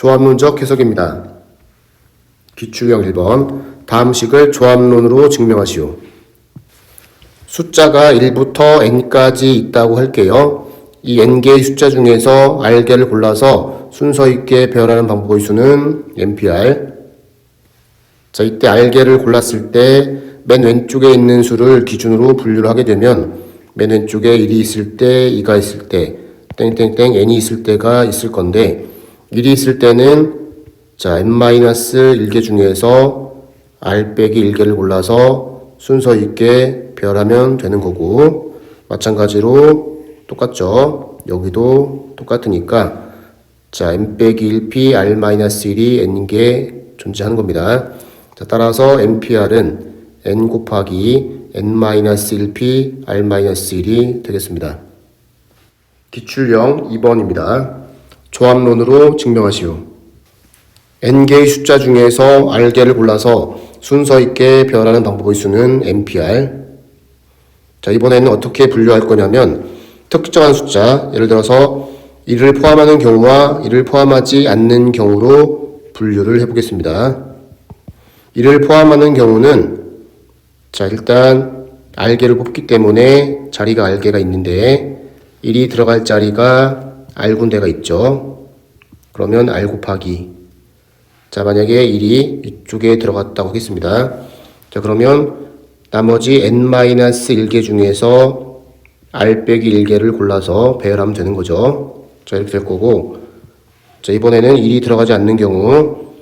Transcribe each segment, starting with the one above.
조합론적 해석입니다. 기출형 1번 다음 식을 조합론으로 증명하시오. 숫자가 1부터 n까지 있다고 할게요. 이 n개의 숫자 중에서 r개를 골라서 순서 있게 배열하는 방법의 수는 npr. 자, 이때 r개를 골랐을 때 맨 왼쪽에 있는 수를 기준으로 분류를 하게 되면 맨 왼쪽에 1이 있을 때, 2가 있을 때, 땡땡땡 n이 있을 때가 있을 건데 1이 있을 때는 자, n-1개 중에서 r 빼기 1개를 골라서 순서 있게 배열하면 되는 거고 마찬가지로 똑같죠. 여기도 똑같으니까 자, n 빼기 1p r-1이 n개 존재하는 겁니다. 자, 따라서 npr은 n 곱하기 n-1p r-1이 되겠습니다. 기출형 2번입니다. 조합론으로 증명하시오. n개의 숫자 중에서 r개를 골라서 순서 있게 배열하는 방법의 수는 npr. 자, 이번에는 어떻게 분류할 거냐면 특정한 숫자, 예를 들어서 1을 포함하는 경우와 1을 포함하지 않는 경우로 분류를 해보겠습니다. 1을 포함하는 경우는 자, 일단 r개를 뽑기 때문에 자리가 r개가 있는데 1이 들어갈 자리가 r 군데가 있죠. 그러면 r 곱하기 자, 만약에 1이 이쪽에 들어갔다고 하겠습니다. 자, 그러면 나머지 n-1개 중에서 r 빼기 1개를 골라서 배열하면 되는 거죠. 자, 이렇게 될 거고 자, 이번에는 1이 들어가지 않는 경우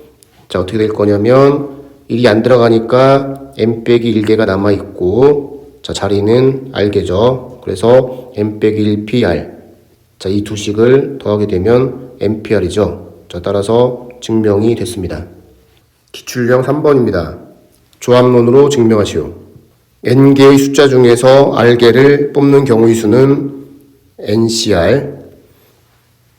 자, 어떻게 될 거냐면 1이 안 들어가니까 n 빼기 1개가 남아 있고 자, 자리는 r개죠. 그래서 n 빼기 1pr 자, 이 두 식을 더하게 되면 npr이죠. 자, 따라서 증명이 됐습니다. 기출형 3번입니다. 조합론으로 증명하시오. n개의 숫자 중에서 r개를 뽑는 경우의 수는 ncr.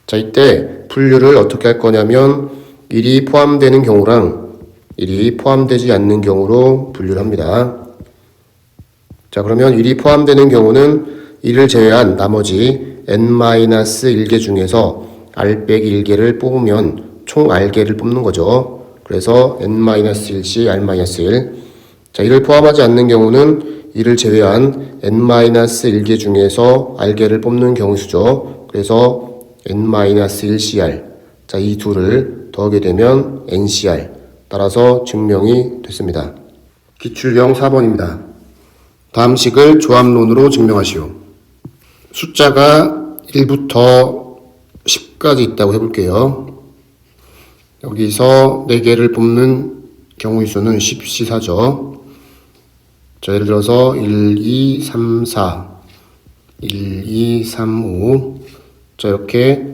자, 이때 분류를 어떻게 할 거냐면 1이 포함되는 경우랑 1이 포함되지 않는 경우로 분류를 합니다. 자, 그러면 1이 포함되는 경우는 1을 제외한 나머지 n-1개 중에서 r 빼기 1개를 뽑으면 총 r개를 뽑는 거죠. 그래서 n-1씩 r-1. 자, 이를 포함하지 않는 경우는 이를 제외한 n-1개 중에서 r개를 뽑는 경우 수죠. 그래서 n-1cr. 자, 이 둘을 더하게 되면 ncr. 따라서 증명이 됐습니다. 기출형 4번입니다. 다음 식을 조합론으로 증명하시오. 숫자가 1부터 10까지 있다고 해볼게요. 여기서 4개를 뽑는 경우의 수는 10시사죠. 자, 예를 들어서 1, 2, 3, 4, 1, 2, 3, 5. 자, 이렇게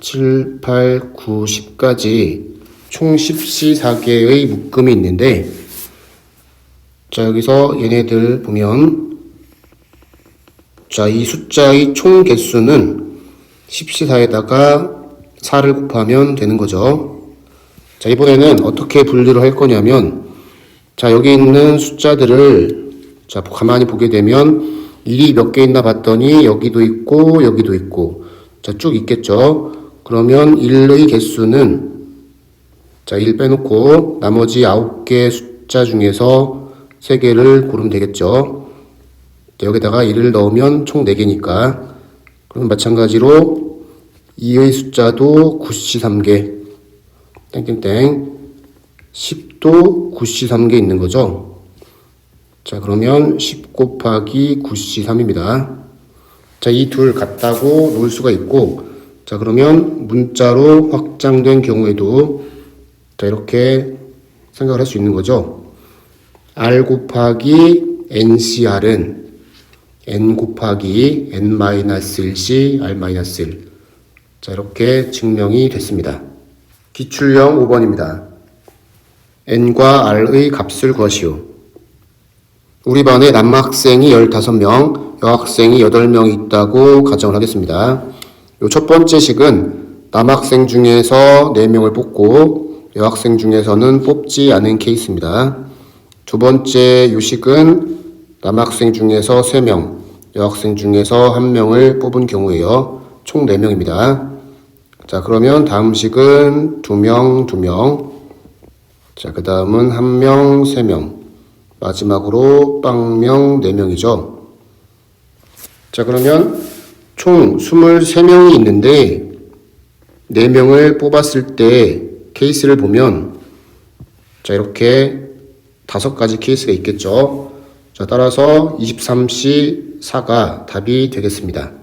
7, 8, 9, 10까지 총 10시4개의 묶음이 있는데, 자, 여기서 얘네들 보면, 자, 이 숫자의 총 개수는 10시4에다가 4를 곱하면 되는 거죠. 자, 이번에는 어떻게 분류를 할 거냐면, 자, 여기 있는 숫자들을, 자, 가만히 보게 되면, 1이 몇 개 있나 봤더니, 여기도 있고, 여기도 있고, 자, 쭉 있겠죠. 그러면 1의 개수는, 자, 1 빼놓고, 나머지 9개 숫자 중에서 3개를 고르면 되겠죠. 여기다가 1을 넣으면 총 4개니까, 그럼 마찬가지로 2의 숫자도 9시 3개, 땡땡땡 10도 9시 3개 있는 거죠. 자 그러면 10 곱하기 9시 3입니다. 자 이 둘 같다고 놓을 수가 있고 자 그러면 문자로 확장된 경우에도 자 이렇게 생각을 할 수 있는 거죠. r 곱하기 ncr은 n 곱하기 n-1c r-1 자 이렇게 증명이 됐습니다. 기출형 5번입니다. n과 r의 값을 구하시오. 우리 반에 남학생이 15명, 여학생이 8명 있다고 가정을 하겠습니다. 요 첫 번째 식은 남학생 중에서 4명을 뽑고 여학생 중에서는 뽑지 않은 케이스입니다. 두 번째 요식은 남학생 중에서 3명, 여학생 중에서 1명을 뽑은 경우에요. 총 4명입니다. 자, 그러면 다음 식은 두 명, 두 명. 자, 그 다음은 한 명, 세 명. 마지막으로 빵명, 네 명이죠. 자, 그러면 총 23명이 있는데 4명을 뽑았을 때 케이스를 보면 자, 이렇게 다섯 가지 케이스가 있겠죠. 자, 따라서 23C 4가 답이 되겠습니다.